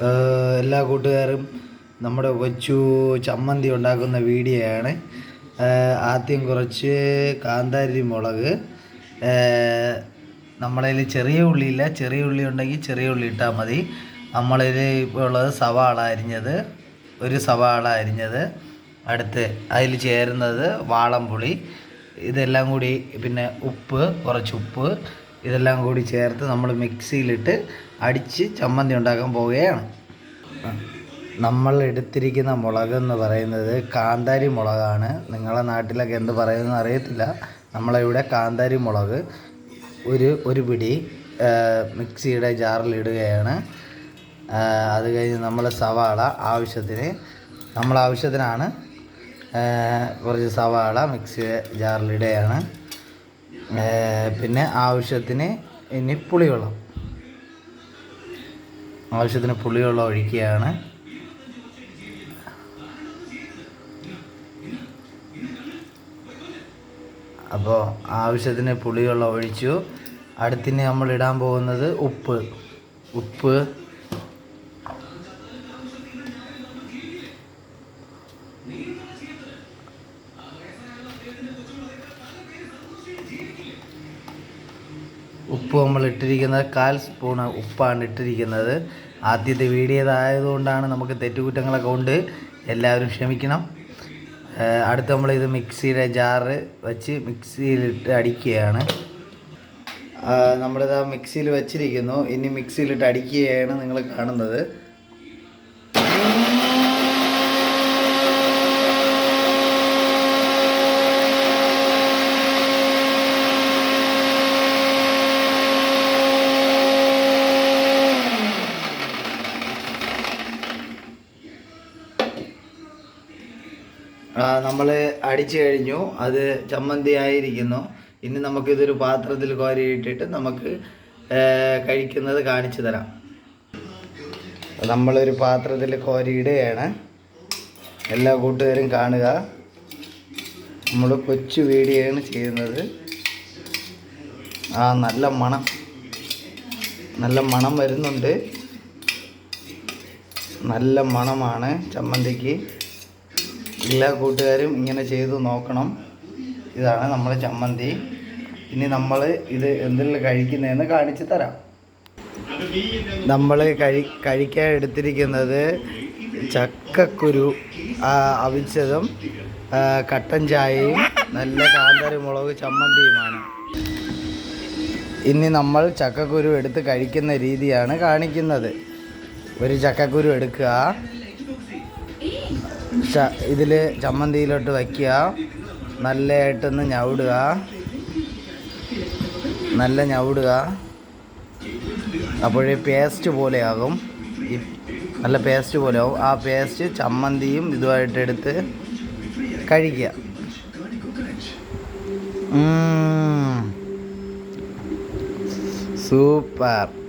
എല്ലാ കൂട്ടുകാരും നമ്മുടെ കൊച്ചു ചമ്മന്തി ഉണ്ടാക്കുന്ന വീഡിയോ ആണ് ആദ്യം കുറച്ച് കാന്താരി മുളക് നമ്മളതിൽ ചെറിയ ഉള്ളിയില്ല. ചെറിയ ഉള്ളി ഉണ്ടെങ്കിൽ ചെറിയ ഉള്ളി ഇട്ടാൽ മതി. നമ്മളതിൽ ഇപ്പോൾ ഉള്ളത് സവാള അരിഞ്ഞത് ഒരു സവാള അരിഞ്ഞത് അടുത്ത് അതിൽ ചേരുന്നത് വാളംപുളി ഇതെല്ലാം കൂടി പിന്നെ ഉപ്പ് കുറച്ച് ഉപ്പ് ഇതെല്ലാം കൂടി ചേർത്ത് നമ്മൾ മിക്സിയിലിട്ട് അടിച്ച് ചമ്മന്തി ഉണ്ടാക്കാൻ പോവുകയാണ്. നമ്മൾ എടുത്തിരിക്കുന്ന മുളക് എന്ന് പറയുന്നത് കാന്താരി മുളകാണ്. നിങ്ങളെ നാട്ടിലൊക്കെ എന്ത് പറയുമെന്ന് അറിയത്തില്ല. നമ്മളിവിടെ കാന്താരി മുളക് ഒരു ഒരു പിടി മിക്സിയുടെ ആ, അത് കഴിഞ്ഞ് നമ്മൾ സവാള ആവശ്യത്തിന് നമ്മൾ ആവശ്യത്തിനാണ് കുറച്ച് സവാള മിക്സിയുടെ ജാറിലിടുകയാണ് പിന്നെ ആവശ്യത്തിന് ഇനി പുളിവെള്ളം. ആവശ്യത്തിന് പുളിവെള്ളം ഒഴിക്കുകയാണ്. അപ്പോൾ ആവശ്യത്തിന് പുളിവെള്ളം ഒഴിച്ചു. അടുത്തിന് നമ്മൾ ഇടാൻ പോകുന്നത് ഉപ്പ്. ഉപ്പ്. ഉപ്പ് നമ്മൾ ഇട്ടിരിക്കുന്നത് കാൽ സ്പൂൺ ഉപ്പാണ് ഇട്ടിരിക്കുന്നത്. ആദ്യത്തെ വീടിയതായതുകൊണ്ടാണ് നമുക്ക് തെറ്റുകുറ്റങ്ങളൊക്കെ ഉണ്ട്. എല്ലാവരും ക്ഷമിക്കണം. അടുത്ത ഇത് മിക്സിയുടെ ജാറ് വെച്ച് മിക്സിയിലിട്ട് അടിക്കുകയാണ്. നമ്മളിത് ആ മിക്സിയിൽ വെച്ചിരിക്കുന്നു. ഇനി മിക്സിയിലിട്ട് അടിക്കുകയാണ് നിങ്ങൾ കാണുന്നത്. നമ്മൾ അടിച്ചു കഴിഞ്ഞു. അത് ചമ്മന്തി ആയിരിക്കുന്നു ഇനി നമുക്കിതൊരു പാത്രത്തിൽ കോരിയിട്ടിട്ട് നമുക്ക് കഴിക്കുന്നത് കാണിച്ചു തരാം. നമ്മളൊരു പാത്രത്തിൽ കോരിയിടുകയാണ്. എല്ലാ കൂട്ടുകാരും കാണുക. നമ്മൾ കൊച്ചു വീഡിയോയാണ് ചെയ്യുന്നത്. ആ നല്ല മണം. നല്ല മണം വരുന്നുണ്ട്. നല്ല മണമാണ് ചമ്മന്തിക്ക്. എല്ലാ കൂട്ടുകാരും ഇങ്ങനെ ചെയ്ത് നോക്കണം. ഇതാണ് നമ്മുടെ ചമ്മന്തി. ഇനി നമ്മൾ ഇത് എന്തെല്ലാം കഴിക്കുന്നതെന്ന് കാണിച്ചു തരാം. നമ്മൾ കഴി കഴിക്കാൻ എടുത്തിരിക്കുന്നത് ചക്കക്കുരു അവിച്ചതും കട്ടൻ ചായയും നല്ല കാന്താരി മുളക് ചമ്മന്തിയുമാണ്. ഇനി നമ്മൾ ചക്കക്കുരു എടുത്ത് കഴിക്കുന്ന രീതിയാണ് കാണിക്കുന്നത്. ഒരു ചക്കക്കുരു എടുക്കുക. ഇതിൽ ചമ്മന്തിയിലോട്ട് വയ്ക്കുക. നല്ലതായിട്ടൊന്ന് ഞവിടുക. നല്ല ഞവിടുക. അപ്പോഴേ പേസ്റ്റ് പോലെയാകും. ഈ നല്ല പേസ്റ്റ് പോലെ ആവും ആ പേസ്റ്റ് ചമ്മന്തിയും ഇതുമായിട്ട് എടുത്ത് കഴിക്കുക. സൂപ്പർ.